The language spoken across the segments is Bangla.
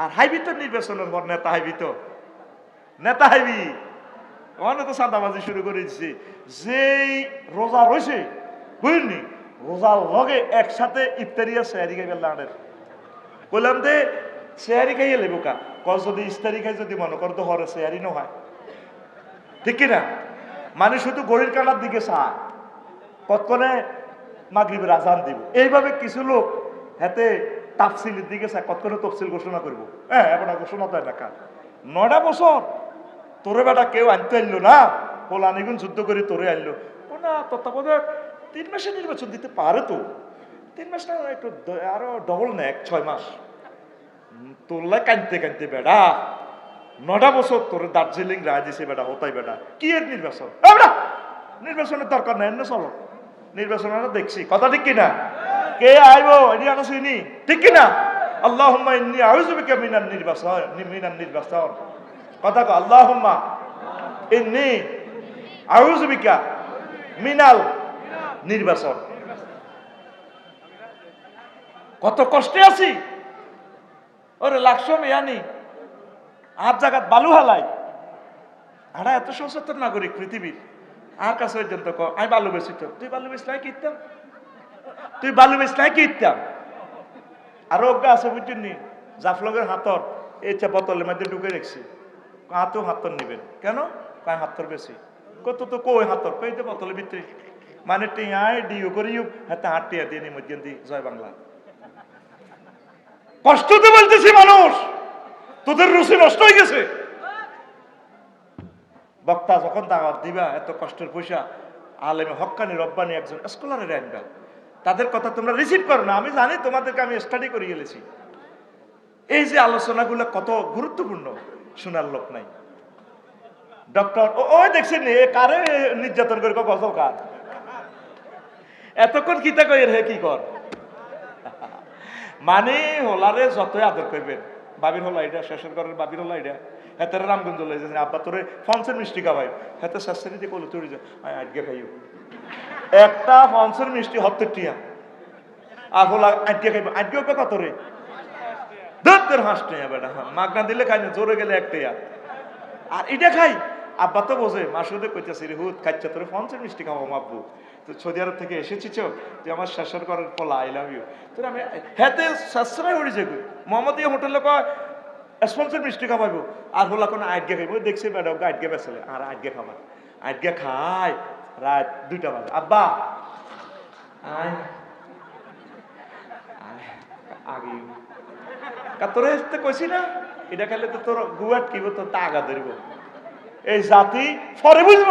আর হাইবি তো নির্বাচনের পর নেতা হাইবি তো। নেতা হাইবি। অনেক তো সাদাবাজি শুরু করে দিচ্ছে যেই রোজা রয়েছে, বুঝলি? রোজার লগে একসাথে ইফতারি আর খাই বেলানের বললাম যে সেহারি খাইয়ে লেবু কা? কস যদি ইস্তারি খাই, যদি মনে করতো হরে সেহারি নহয় ঠিক কিনা? মানে শুধু গড়ির কানার দিকে চায়। কতক্ষণে মাগরিবের আজান দিব? এইভাবে কিছু লোক হাতে তাফসিলের দিকে চায় কতক্ষণে তফসিল ঘোষণা করব? হ্যাঁ আর ঘোষণা তো এলাকা নয়টা বছর? তোরে বেটা কেউ আনতে আনলো না? পোলানিগুন যুদ্ধ করে তোরে আনলো ও না তত্ত্বাবধায়ক, তিন মাসে নির্বাচন দিতে পারে তো। তিন মাস না, একটু আরও ডবল নেক ছয় মাস। তোরলাই কানতে কানতে বেড়া নটা বছর তোর দার্জিলিং রায় দিছে বেটা, হতাই বেটা। কি এর নির্বাচন? নির্বাচনের দরকার নাই, এমনি চলো। নির্বাচন আমরা দেখছি। কথা ঠিক কিনা? কে আইব? এটি আমরা চিনি? ঠিক কিনা? আল্লাহ ইন্নি আউজুবিকা মিনান নির্বাচন নি- মিনান নির্বাচন কথা কো আল্লাহ ইন্নি আউজুবিকা মিনাল নির্বাচন কত কষ্টে আছি? ওরে লাকশো মেয়ানি আর জায়গাত বালু হালাই। আরা, এত সচেতন নাগরিক পৃথিবীর আর কাছে পর্যন্ত আমি বালু বেশি তুই বালু বেচলাই কি ইত্যাম তুই বালু বেচলাই কি ইত্যাম? আরও অজ্ঞা আছে বুঝছেন নি? জাফলগের হাতর, এই চা বোতলের মধ্যে ঢুকে রেখছি। হাতেও হাতর নিবেন। কেন? কয় হাতর বেশি? কত তো কই হাতর? কই তো বোতলের ভিতরে। মানে টিয়াই ডিও করিও হাতে হাত টিয়া দিয়ে নি মধ্যে দি জয় বাংলা। কষ্ট তো বলতেছি মানুষ। তোদের রুচি নষ্ট হয়ে গেছে। বক্তা যখন দাওয়াত দিবা, এত কষ্টের পয়সা, আলেমে হক্কানি রব্বানি একজন স্কলারের আনবা তাদের কথা তোমরা রিসিভ করো না। আমি জানি তোমাদেরকে আমি স্টাডি করে গেলেছি এই যে আলোচনাগুলো কত গুরুত্বপূর্ণ, শোনার লোক নাই। ডক্টর ওই দেখছেন কারে নির্যাতন করে গজল কার এতক্ষণ কিতা কই রে, কি কর? মানে হোলারে যতই আদর করবেন, বাবির হলা এটা শেষের ঘরের বাবির হলা এটা, হেতারে রামগঞ্জ লই যাচ্ছেন আব্বা তোরে ফনসের মিষ্টি খাওয়াই। হেতে শাস্ত্রী দিয়ে কলো তুই আজকে খাইও। একটা ফনসের মিষ্টি হত্তর টিয়া আর হোলা আজকে খাইব। আজকে ওকে কত রে? দত্তের হাঁস টিয়া বেটা। মাগনা দিলে খাই না, জোরে গেলে একটা ইয়া। আর এটা খাই? আব্বা তো বোঝে, মাসুদে কইতেছে, রে হুত খাইছে তোরে ফনসের মিষ্টি খাওয়াবো মাব্বু তো সৌদি আরব থেকে এসেছি চো তুই আমার শেষের করার পলা আই লাভ ইউ তোর আমি হেতে সাশ্রয় উড়িছে গো মোহাম্মদ হোটেলে কয়, স্পন্সর মিষ্টি খাওয়াইবো। আর হলা কোনো আটকে খাইবো। দেখছি ম্যাডাম আটকে বেসলে আর আটকে খাবা আটকে খাই রাত দুইটা বাজে। আব্বা! আগে। তোরে তো কইছি না? এটা খেলে তো তোর গুয়াট কিব তোর তাগা ধরবো। এই জাতি পরে বুঝব?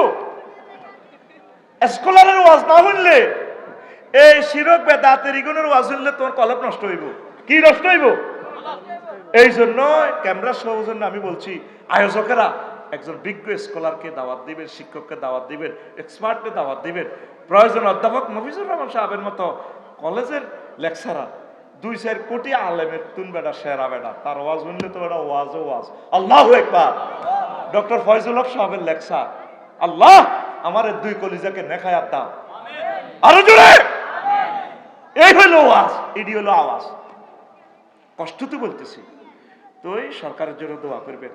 স্কলারের ওয়াজ না শুনলে এই শিরক বেদাতের ইগুনের ওয়াজ শুনলে তোর কলপ নষ্ট হইব। কি নষ্ট হইব? এই জন্য ক্যামেরা সহ জন্য আমি বলছি আয়োজকেরা একজন বিজ্ঞ স্কলারকে দাওয়াত দিবেন শিক্ষককে দাওয়াত দিবেন এক্সপার্টকে দাওয়াত দিবেন। প্রয়োজন অধ্যাপক মফিজুর রহমান সাহেবের মতো কলেজের লেকচারার দুই চার কোটি আলেমের তুন বেটা সেরা বেটা। তার ওয়াজ শুনলে তো বেটা ওয়াজ ও ওয়াজ। আল্লাহ একবার। ডক্টর ফয়জুল হক সাহেবের লেকচার। আল্লাহ আমার দুই কলিজাকে নেখায়াত দাও আরও জোরে। এই হলো আওয়াজ এটি হলো আওয়াজ। কষ্ট তো বলতেছি। তো এই সরকারের জন্য দোয়া করবেন।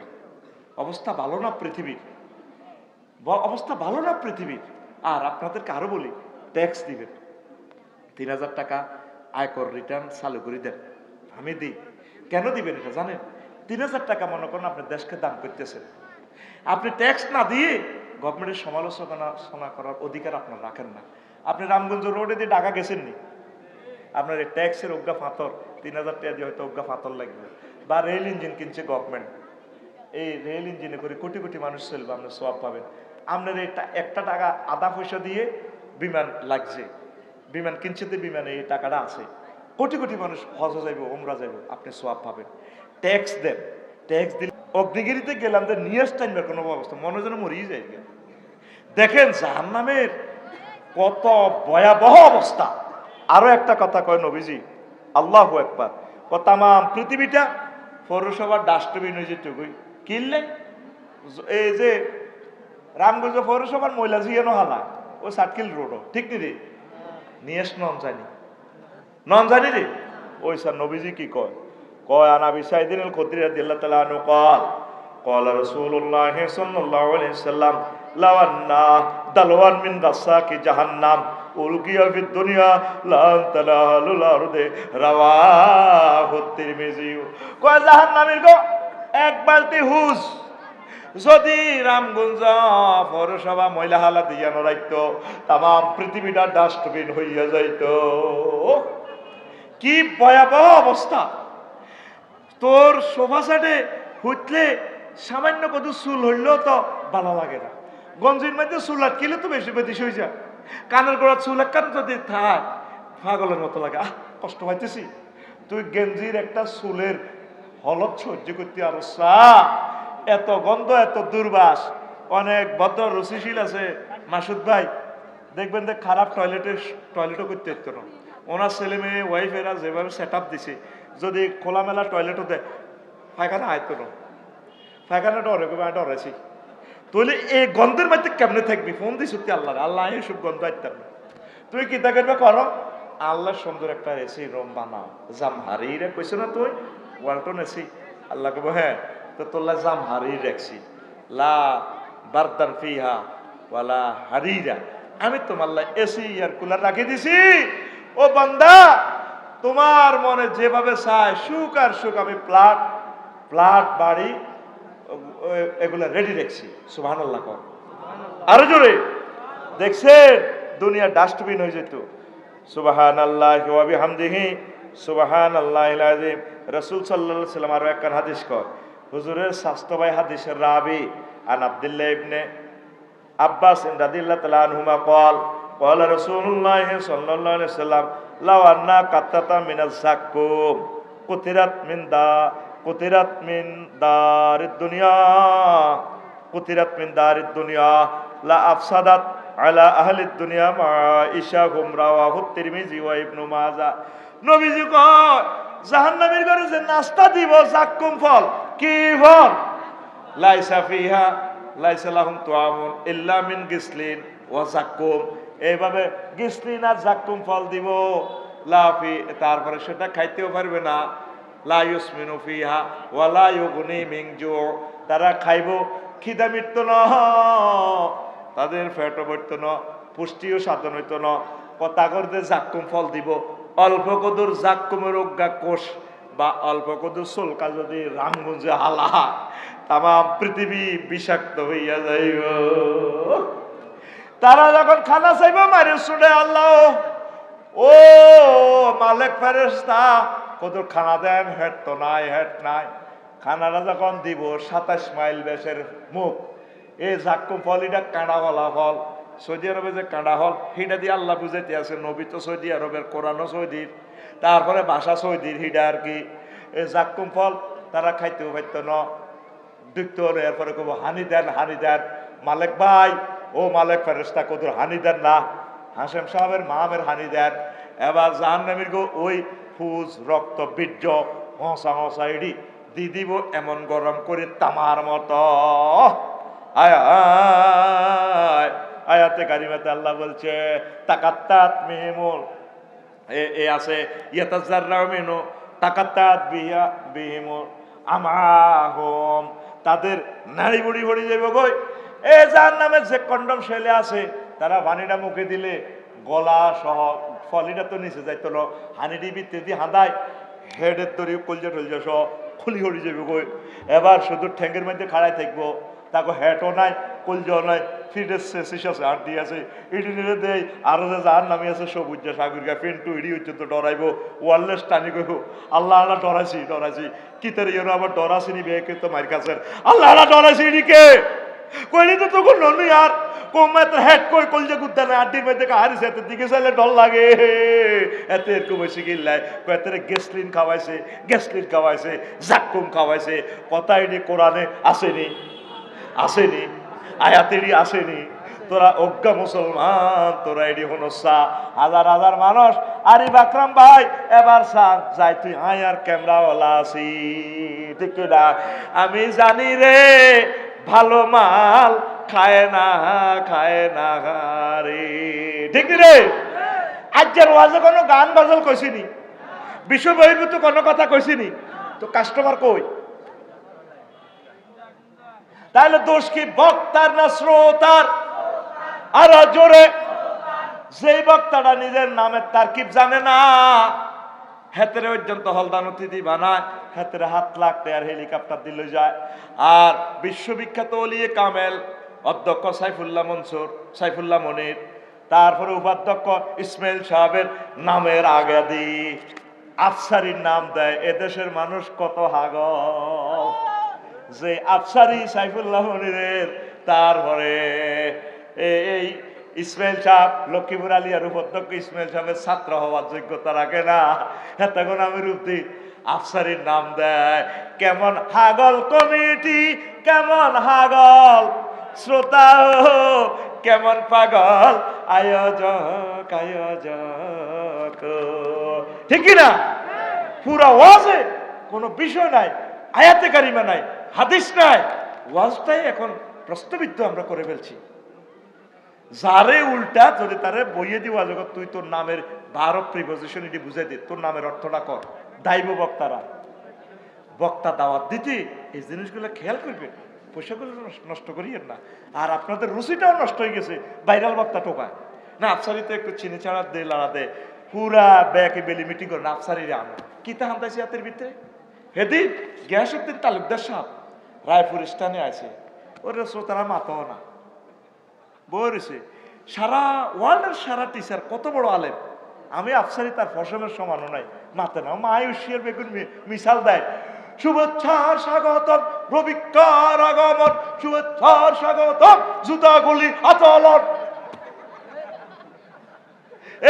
অবস্থা ভালো না পৃথিবীর? অবস্থা ভালো না পৃথিবীর? আর আপনাদেরকে আরও বলি ট্যাক্স দিবেন। তিন হাজার টাকা আয়কর রিটার্ন চালু করে দেন। আমি দিই। কেন দিবেন এটা জানেন? তিন হাজার টাকা মনে করেন আপনি দেশকে দান করতেছেন। আপনি ট্যাক্স না দিয়ে গভর্নমেন্টের সমালোচনা করার অধিকার আপনার রাখেন না। আপনি রামগঞ্জ রোডে দিয়ে ঢাকা গেছেননি? আপনার এই ট্যাক্সের অজ্ঞা ফাতর তিন হাজার টাকা দিয়ে হয়তো অজ্ঞা ফাতর লাগবে। বা রেল ইঞ্জিন কিনছে গভর্নমেন্ট এই রেল ইঞ্জিনে করে কোটি কোটি মানুষ চলবে আপনার সোয়াব পাবেন। আপনার এই একটা টাকা আধা পয়সা দিয়ে বিমান লাগছে। বিমান কিনছে তো বিমানে এই টাকাটা আছে। কোটি কোটি মানুষ হজ যাইব ওমরা যাইব, আপনি সোয়াব পাবেন। ট্যাক্স দেন। ট্যাক্স দিলে অগ্নিগিরিতে গেলাম যে নিয়ে টাইমের কোনো অবস্থা, মনে যেন মরিয়ে যায় দেখেন জাহান্নামের কত ভয়াবহ অবস্থা। আরও একটা কথা কয় নবীজি, আল্লাহ একবার ও তাম পৃথিবীটা পৌরসভার ডাস্টবিন যে টুকুই। কিনলে এই যে রামগঞ্জ পৌরসভার মহিলা জিয়ানো হালা ও সাতকিল রোড ঠিক নি রে নিয়েস নন জানি নন জানি রে ওই স্যার নবীজি কি কয় ক কয় আনা বিসাইদিন আল খুদরি রাদিয়াল্লাহু তাআলা আনহু قال قال رسول الله صلى الله عليه وسلم لو أن دلوان من غساك جهنم ألقي في الدنيا لن تنال الأرض رواه الترمذي কয় জাহান্নামীর গো এক বালতি হুস যদি রামগঞ্জ, পৌরসভা মহিলা হালা দিয়া নড়াইত তাম পৃথিবীটা ডাস্টবিন হইয়া যাইত। কি ভয়াবহ অবস্থা! তোর সোফা সেটে হুইতলে সামান্য কত চুল হইলেও তো ভালো লাগে না। গঞ্জির মধ্যে চুল আটকিলে তো বেশি বেশি হয়ে যায়। কানের গোড়া চুল একখান যদি থাক, পাগলের মতো লাগে। আহ, কষ্ট পাইতেছি। তুই গেঞ্জির একটা চুলের হলত সহ্য করতে আর এত গন্ধ, এত দুর্বাস। অনেক ভদ্র রুচিশীল আছে মাসুদ ভাই। দেখবেন যে খারাপ টয়লেটের টয়লেটও করতে হতো না। ওনার ছেলে মেয়ে ওয়াইফেরা যেভাবে সেট আপ দিছে, যদি খোলামেলা টয়লেটও দেয়, পায়খানা আয়তো না। পায়খানা ডরে আমি ডরাইছি। তাহলে এই গন্ধের মধ্যে কেমনে থাকবি? ফোন দিস সত্যি আল্লাহ আল্লাহ এইসব গন্ধ আইতাম না। তুই কি তা করো। আল্লাহ সুন্দর একটা এসি রুম বানাও হারিয়ে কইছো না তুই? ওয়ালটন এসি। আল্লাহ কব হ্যাঁ তো তোল্লা জাম হারিয়ে রাখছি। লা বারদান ফিহা ওয়ালা হারিরা। আমি তোমার এসি এয়ার কুলার রাখি দিছি। ও বান্দা তোমার মনে যেভাবে চায় সুখ আর সুখ আমি প্লাট প্লাট বাড়ি এগুলা রেডি রাখছি। সুবাহ আল্লাহ কর আরও জোরে। দেখছেন দুনিয়া ডাস্টবিন হয়ে যেত। সুবাহান আল্লাহ হামদিহি সুবাহান আল্লাহ রসুল সাল্লা সাল্লাম আরও একখান হাদিস কর হুজুরের স্বাস্থ্যবাই হাদিসের রাবি আন আবদুল্লাহ ইবনে আব্বাস রাদিল্লা তালা আনহুমা কল কল রসুল্লাহ সাল্লাহ সাল্লাম লাও আন্না কাত্তাতা মিনাল সাক্কুম কুতিরাত মিন দা, কুতিরাত মিন দার দুনিয়া, কুতিরাত মিন দার দুনিয়া, লা আফসাদাত আলা আহলি দুনিয়া মা ইশা গুমরা ওয়া হুত্তিরমিজি ওয়া ইবনু মাজা নবীজি কয় জাহান্নামীর ঘরে যে নাস্তা দিব জাক্কুম ফল। কি ফল? লাইসা ফিহা, লাইসা লাহুম তুআমুন ইল্লা মিন গিসলিন ওয়া জাক্কুম এইভাবে গিসলিন আর জাক্কুম ফল দিব। লাফি তারপরে সেটা খাইতেও পারবে না। লা ইউসমিনু ফিহা ওয়া লা ইউগনি মিন তারা খাইব, খিদা মৃত্যু ন। তাদের ফ্যাটও বইতো ন, পুষ্টিও সাধন হইতো ন। করতে জাক্কুম ফল দিব। অল্প কদুর জাক্কুমের অজ্ঞা কোষ বা অল্প কদুর সোলকা যদি রামগঞ্জে হালা, তামাম পৃথিবী বিষাক্ত হইয়া যাইব। তারা যখন খানা চাইব, মারে শুনে আল্লাহ, ও মালিক ফেরেস্তা কদুর খানা দেন, হেট তো নাই, হেট নাই। খানাটা যখন দিব, সাতাশ মাইল বেশের মুখ এই জাক্কু ফল এটা হলা ফল। সৌদি আরবে যে কাঁড়া হল হিডা দিয়ে আল্লাহ বুঝাইতে আছে, নবী তো সৌদি আরবের কোরআনও সৌদির। তারপরে ভাষা সৌদির হিডা আর কি। এই জাক্কুম ফল, তারা খাইতেও পাইত ন। দেখতে হলো, এরপরে কব হানি দেন হানি দেন। মালেক ভাই, ও মালেক ফেরেস্তা কদুর হানি দেন না। হাসেম সাহেবের মামের হানি দেন। এবার জাহান্নামীর গো, ওই ফুজ, রক্ত, বীর্য, হসা হসা ইডি দি দিব এমন গরম করে তামার মতো। আয় আয়। আয়াতে কারিমাতে আল্লাহ বলছে, তাকাত্তাত মিহিমুল এ আছে ইয়াতাজাররাউ মিনু তাকাত্তাত বিয়া বিহিমুল আমাহম তাদের নাড়ি বুড়ি ভরি যাইব গই এ যার নামে যে কন্ডম শৈলে আছে, তারা পানিটা মুখে দিলে গলা সহ ফলিটা তো নিচে যাইতো না, হানিটি বিতে দিয়ে হাঁদায়, হেডের তরি কলজা টলজা সহ খুলি হরি যাবে গই এবার শুধু ঠ্যাঙ্গের মধ্যে খাড়াই থাকব, তাকে হেটও নাই কলজাও নাই ফিডের শেষ আছে আর দিয়ে আছে, ইডি নিলে দেয়, আরও যে যার নামে আছে সবুজ যে সাগর গা, পেন্টু ইডি হচ্ছে তো ডরাইবো, ওয়ারলেস টানি কইব, আল্লাহ আল্লাহ ডরাইছি ডরাইছি। কি তার ইয়ে আবার ডরাছি নি বেকে তো মার কাছে আল্লাহ আল্লাহ ডরাইছি ইডিকে কইলি তো তখন ননু আর কোমে তো হেড কই কলজা গুদ্দা না আড্ডির মধ্যে হারিছে এত দিকে চাইলে ডর লাগে। এত এরকম হয়েছে গিল্লাই কয়েতে গ্যাসলিন খাওয়াইছে গ্যাসলিন খাওয়াইছে জাক্কুম খাওয়াইছে কথা এটি কোরআনে আসেনি আসেনি। আয়াতেরই আসেনি। তোরা অজ্ঞা মুসলমান, তোরা এডি হনসা হাজার হাজার মানুষ। আরে বাকরাম ভাই, এবার স্যার যাই, তুই আয় আর ক্যামেরাওয়ালা আছি ঠিক না? আমি জানি রে, ভালো মাল খায় না খায় না রে। ঠিক রে? আজকের ওয়াজে কোনো গান বাজল কইছিনি বিশ্ব বহির্ভূত কোনো কথা কইছিনি তো কাস্টমার কই? তাহলে দোষ কি? বক্তার না শ্রোতার? আর জোরে। যেই বক্তাটা নিজের নামের তারকিব জানে না, হাতের পর্যন্ত হলদান অতিথি বানায় হাতের হাত লাগতে আর হেলিকপ্টার দিল যায়। আর বিশ্ববিখ্যাত অলিয়ে কামেল, অধ্যক্ষ সাইফুল্লাহ মনসুর, সাইফুল্লাহ মনির, তারপরে উপাধ্যক্ষ ইসমাইল সাহেবের নামের আগে দি আফসারির নাম দেয়, এদেশের মানুষ কত হাগল। যে আফসারি সাইফুল্লাহ মনিরের তারপরে এই ইসমাইল সাহ লক্ষ্মীপুর আলিয়ার উপাধ্যক্ষ ইসমাইল সাহেবের ছাত্র হওয়ার যোগ্যতা রাখে না। তখন আমি রূপদি আফসারির নাম দেয়, কেমন হাগল কমিটি, কেমন হাগল শ্রোতা কেমন পাগল আয়োজক আয়োজক। ঠিক না? পুরা ওয়াজে কোনো বিষয় নাই, আয়াতে কারিমা নাই। হাদিস নাই। ওয়াজটাই এখন প্রশ্নবিদ্ধ আমরা করে ফেলছি। যারে উল্টা যদি তারে বইয়ে দিওয়া জগৎ, তুই তোর নামের বারো প্রিপোজিশন এটি বুঝাই দে, তোর নামের অর্থটা কর। দাইব বক্তারা। বক্তা দাওয়াত দিতে, এই জিনিসগুলো খেয়াল করবেন পয়সাগুলো নষ্ট- করিয়েন না। আর আপনাদের রুচিটাও নষ্ট হয়ে গেছে ভাইরাল বক্তা টোকায় না, আফসারিতে একটু চিনি ছাড়া দে, লাড়া দে। পুরা ব্যাকে বেলি মিটিং করে, না, আফসারিরে আনো কি তা হান্তাইছি হাতের ভিতরে? হেদি গ্যাসুদ্দিন তালুকদার সাহেব রায়পুর স্থানে আছে। ওরে শ্রোতারা, মাতাও না। বলেছে সারা ওয়ার্ল্ডের সারা টিচার কত বড় আলেম। আমি আফসারি, তার ফসলের সমানও নাই। মাতে না, মা বেগুন মিশাল দেয়। শুভেচ্ছার স্বাগতম, রবিকার আগমন। শুভেচ্ছার স্বাগতম, জুতাগুলি আতলন।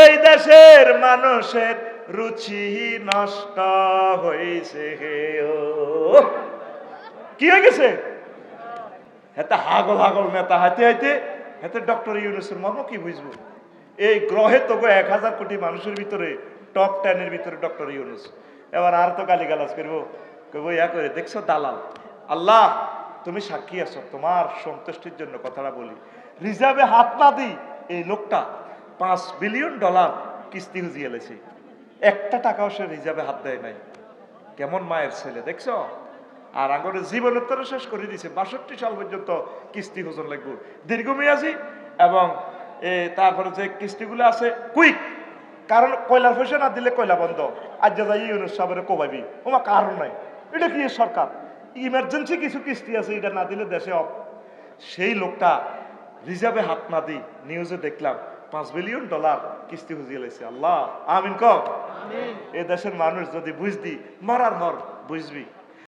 এই দেশের মানুষের রুচি নষ্ট হয়েছে হে কি হয়ে গেছে? হেতে হাগল হাগল নেতা হাইতে হাইতে, হেতে ডক্টর ইউনুসের মর্ম কি বুঝব এই গ্রহে তো গো এক হাজার কোটি মানুষের ভিতরে টপ টেনের ভিতরে ডক্টর ইউনুস এবার আর তো গালি গালাজ করব কইব ইয়া করে দেখছ দালাল? আল্লাহ, তুমি সাক্ষী আছো তোমার সন্তুষ্টির জন্য কথাটা বলি। রিজার্ভে হাত না দিই এই লোকটা পাঁচ বিলিয়ন ডলার কিস্তি হুজিয়ে এলেছে একটা টাকাও সে রিজার্ভে হাত দেয় নাই। কেমন মায়ের ছেলে, দেখছ? আর আগরের জীবনোত্তর শেষ করে দিছে বাষট্টি সাল পর্যন্ত কিস্তি হোজন লাগবে দীর্ঘমেয়াজি এবং তারপরে যে কিস্তিগুলো আছে কুইক। কারণ কয়লার পয়সা না দিলে কয়লা বন্ধ। আজ যা যাই ইউনুস সাহেবের কোবাইবি ওমা কারণ নাই। এটা কি সরকার? ইমার্জেন্সি কিছু কিস্তি আছে এটা না দিলে দেশে অফ সেই লোকটা রিজার্ভে হাত না দিই নিউজে দেখলাম পাঁচ বিলিয়ন ডলার কিস্তি হুজিয়ে লাইছে আল্লাহ আমিন ক এ দেশের মানুষ যদি বুঝদি মারার হর বুঝবি।